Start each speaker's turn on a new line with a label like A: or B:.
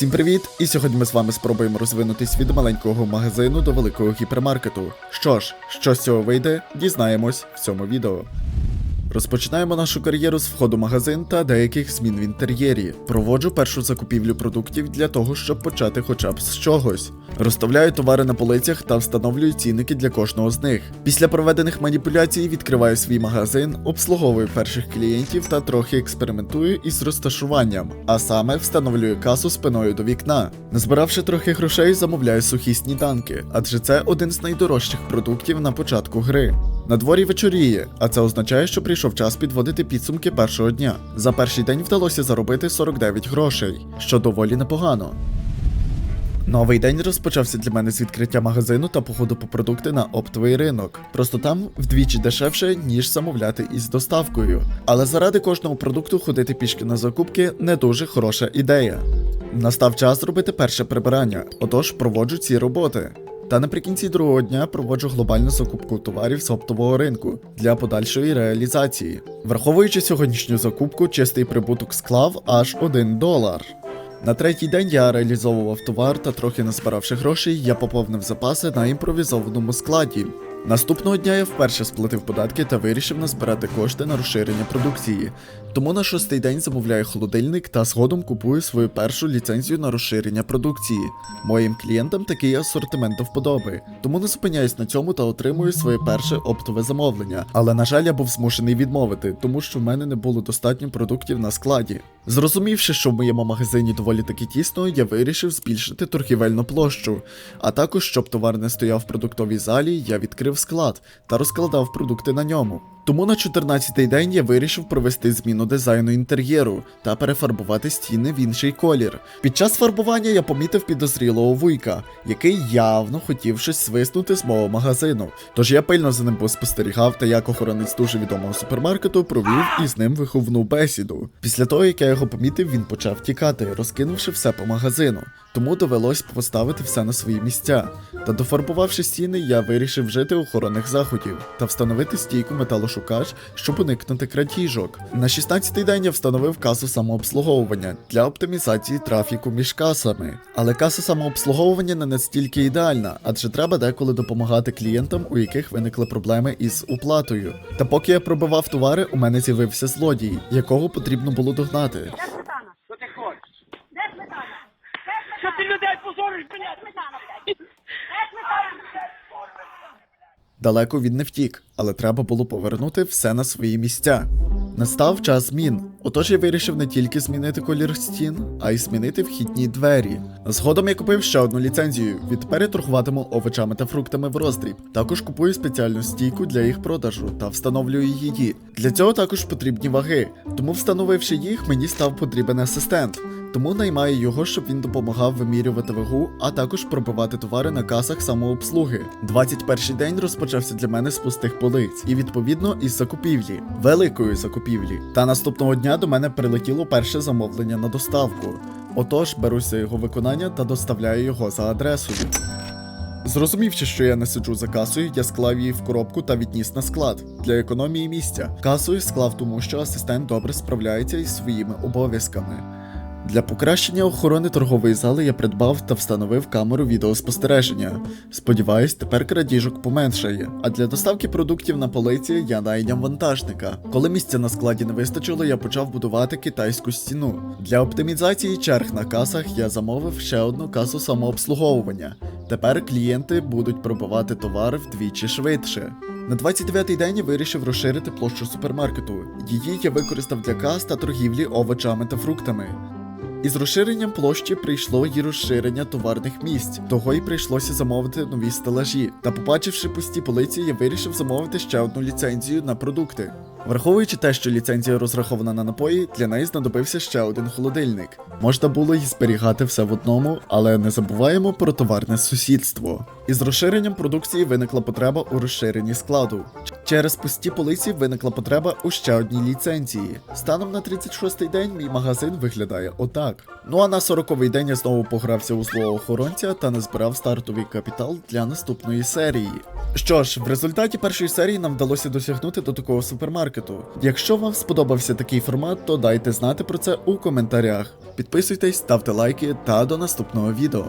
A: Всім привіт! І сьогодні ми з вами спробуємо розвинутись від маленького магазину до великого гіпермаркету. Що ж, що з цього вийде, дізнаємось в цьому відео. Розпочинаємо нашу кар'єру з входу магазин та деяких змін в інтер'єрі. Проводжу першу закупівлю продуктів для того, щоб почати хоча б з чогось. Розставляю товари на полицях та встановлюю цінники для кожного з них. Після проведених маніпуляцій відкриваю свій магазин, обслуговую перших клієнтів та трохи експериментую із розташуванням, а саме встановлюю касу спиною до вікна. Назбиравши трохи грошей, замовляю сухі сніданки, адже це один з найдорожчих продуктів на початку гри. На дворі вечоріє, а це означає, що прийшов час підводити підсумки першого дня. За перший день вдалося заробити 49 грошей, що доволі непогано. Новий день розпочався для мене з відкриття магазину та походу по продукти на оптовий ринок. Просто там вдвічі дешевше, ніж замовляти із доставкою. Але заради кожного продукту ходити пішки на закупки не дуже хороша ідея. Настав час зробити перше прибирання, отож проводжу ці роботи. Та наприкінці другого дня проводжу глобальну закупку товарів з оптового ринку для подальшої реалізації. Враховуючи сьогоднішню закупку, чистий прибуток склав аж 1 долар. На третій день я реалізовував товар та трохи назбиравши грошей, я поповнив запаси на імпровізованому складі. Наступного дня я вперше сплатив податки та вирішив назбирати кошти на розширення продукції. Тому на шостий день замовляю холодильник та згодом купую свою першу ліцензію на розширення продукції. Моїм клієнтам такий асортимент до вподоби, тому не зупиняюсь на цьому та отримую своє перше оптове замовлення. Але на жаль, я був змушений відмовити, тому що в мене не було достатньо продуктів на складі. Зрозумівши, що в моєму магазині доволі таки тісно, я вирішив збільшити торгівельну площу. А також, щоб товар не стояв в продуктовій залі, я відкрив склад та розкладав продукти на ньому. Тому на 14-й день я вирішив провести зміну дизайну інтер'єру та перефарбувати стіни в інший колір. Під час фарбування я помітив підозрілого вуйка, який явно хотів щось свиснути з мого магазину. Тож я пильно за ним поспостерігав та як охоронець дуже відомого супермаркету провів із ним виховну бесіду. Після того, як я його помітив, він почав тікати, розкинувши все по магазину. Тому довелось поставити все на свої місця. Та дофарбувавши стіни, я вирішив вжити охоронних заходів та встановити стійку металошукач, щоб уникнути крадіжок. На 16-й день я встановив касу самообслуговування для оптимізації трафіку між касами. Але каса самообслуговування не настільки ідеальна, адже треба деколи допомагати клієнтам, у яких виникли проблеми із уплатою. Та поки я пробивав товари, у мене з'явився злодій, якого потрібно було догнати.
B: Де сметана?
C: Що ти людей позориш, блядь.
B: Де сметана?
A: Далеко він не втік, але треба було повернути все на свої місця. Настав час змін. Отож я вирішив не тільки змінити колір стін, а й змінити вхідні двері. Згодом я купив ще одну ліцензію. Відтепер я торгуватиму овочами та фруктами в роздріб. Також купую спеціальну стійку для їх продажу та встановлюю її. Для цього також потрібні ваги. Тому, встановивши їх, мені став потрібен асистент. Тому наймаю його, щоб він допомагав вимірювати вагу, а також пробивати товари на касах самообслуги. 21 день розпочався для мене з пустих полиць, і відповідно із закупівлі, великої закупівлі. Та наступного дня до мене прилетіло перше замовлення на доставку. Отож, беруся його виконання та доставляю його за адресою. Зрозумівши, що я не сиджу за касою, я склав її в коробку та відніс на склад для економії місця. Касою склав тому, що асистент добре справляється із своїми обов'язками. Для покращення охорони торгової зали я придбав та встановив камеру відеоспостереження. Сподіваюсь, тепер крадіжок поменшає. А для доставки продуктів на полиці я найняв вантажника. Коли місця на складі не вистачило, я почав будувати китайську стіну. Для оптимізації черг на касах я замовив ще одну касу самообслуговування. Тепер клієнти будуть пробивати товари вдвічі швидше. На 29-й день я вирішив розширити площу супермаркету. Її я використав для кас та торгівлі овочами та фруктами. Із розширенням площі прийшло і розширення товарних місць, того й прийшлося замовити нові стелажі. Та побачивши пусті полиці, я вирішив замовити ще одну ліцензію на продукти. Враховуючи те, що ліцензія розрахована на напої, для неї знадобився ще один холодильник. Можна було й зберігати все в одному, але не забуваємо про товарне сусідство. Із розширенням продукції виникла потреба у розширенні складу. Через пусті полиці виникла потреба у ще одній ліцензії. Станом на 36-й день мій магазин виглядає отак. Ну а на 40-й день я знову погрався у злого охоронця та назбирав стартовий капітал для наступної серії. Що ж, в результаті першої серії нам вдалося досягнути до такого супермаркету. Якщо вам сподобався такий формат, то дайте знати про це у коментарях. Підписуйтесь, ставте лайки та до наступного відео.